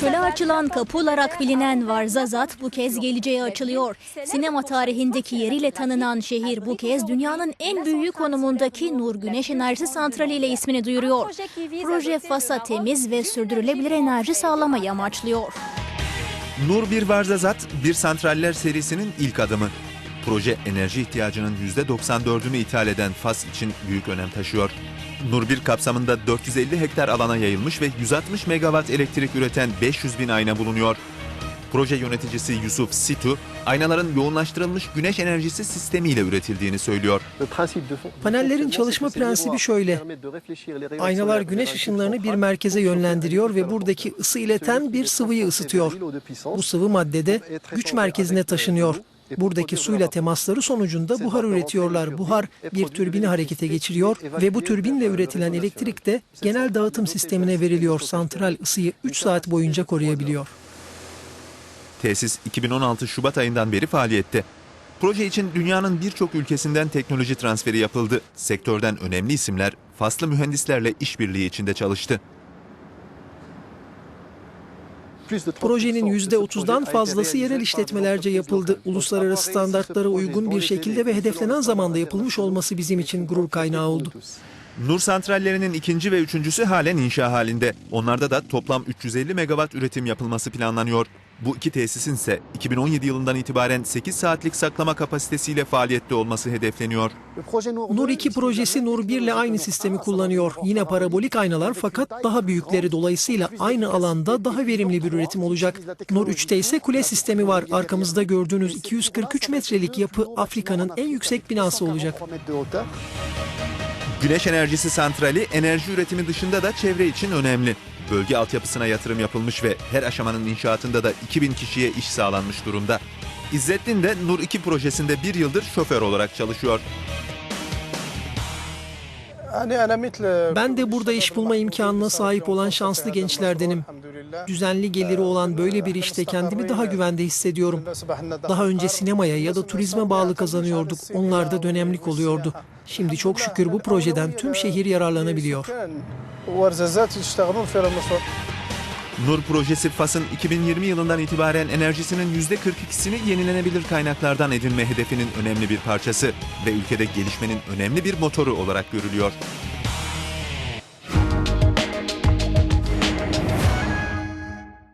çöle açılan kapı olarak bilinen Varzazat bu kez geleceğe açılıyor. Sinema tarihindeki yeriyle tanınan şehir bu kez dünyanın en büyük konumundaki Nur Güneş Enerjisi Santrali ile ismini duyuruyor. Proje Fas'a temiz ve sürdürülebilir enerji sağlamayı amaçlıyor. Nur bir Varzazat, bir santraller serisinin ilk adımı. Proje enerji ihtiyacının %94'ünü ithal eden Fas için büyük önem taşıyor. Nur 1 kapsamında 450 hektar alana yayılmış ve 160 megawatt elektrik üreten 500 bin ayna bulunuyor. Proje yöneticisi Yusuf Situ, aynaların yoğunlaştırılmış güneş enerjisi sistemiyle üretildiğini söylüyor. Panellerin çalışma prensibi şöyle. Aynalar güneş ışınlarını bir merkeze yönlendiriyor ve buradaki ısı ileten bir sıvıyı ısıtıyor. Bu sıvı maddede güç merkezine taşınıyor. Buradaki suyla temasları sonucunda buhar üretiyorlar. Buhar bir türbini harekete geçiriyor ve bu türbinle üretilen elektrik de genel dağıtım sistemine veriliyor. Santral ısıyı 3 saat boyunca koruyabiliyor. Tesis 2016 Şubat ayından beri faaliyette. Proje için dünyanın birçok ülkesinden teknoloji transferi yapıldı. Sektörden önemli isimler Faslı mühendislerle işbirliği içinde çalıştı. Projenin %30'dan fazlası yerel işletmelerce yapıldı. Uluslararası standartlara uygun bir şekilde ve hedeflenen zamanda yapılmış olması bizim için gurur kaynağı oldu. Nur santrallerinin ikinci ve üçüncüsü halen inşa halinde. Onlarda da toplam 350 megawatt üretim yapılması planlanıyor. Bu iki tesisin ise 2017 yılından itibaren 8 saatlik saklama kapasitesiyle faaliyette olması hedefleniyor. Nur 2 projesi Nur 1 ile aynı sistemi kullanıyor. Yine parabolik aynalar fakat daha büyükleri dolayısıyla aynı alanda daha verimli bir üretim olacak. Nur 3'te ise kule sistemi var. Arkamızda gördüğünüz 243 metrelik yapı Afrika'nın en yüksek binası olacak. Güneş enerjisi santrali enerji üretimi dışında da çevre için önemli. Bölge altyapısına yatırım yapılmış ve her aşamanın inşaatında da 2000 kişiye iş sağlanmış durumda. İzzettin de Nur 2 projesinde bir yıldır şoför olarak çalışıyor. Ben de burada iş bulma imkanına sahip olan şanslı gençlerdenim. Düzenli geliri olan böyle bir işte kendimi daha güvende hissediyorum. Daha önce sinemaya ya da turizme bağlı kazanıyorduk. Onlar da dönemlik oluyordu. Şimdi çok şükür bu projeden tüm şehir yararlanabiliyor. Nur projesi Fas'ın 2020 yılından itibaren enerjisinin %42'sini yenilenebilir kaynaklardan edinme hedefinin önemli bir parçası ve ülkede gelişmenin önemli bir motoru olarak görülüyor.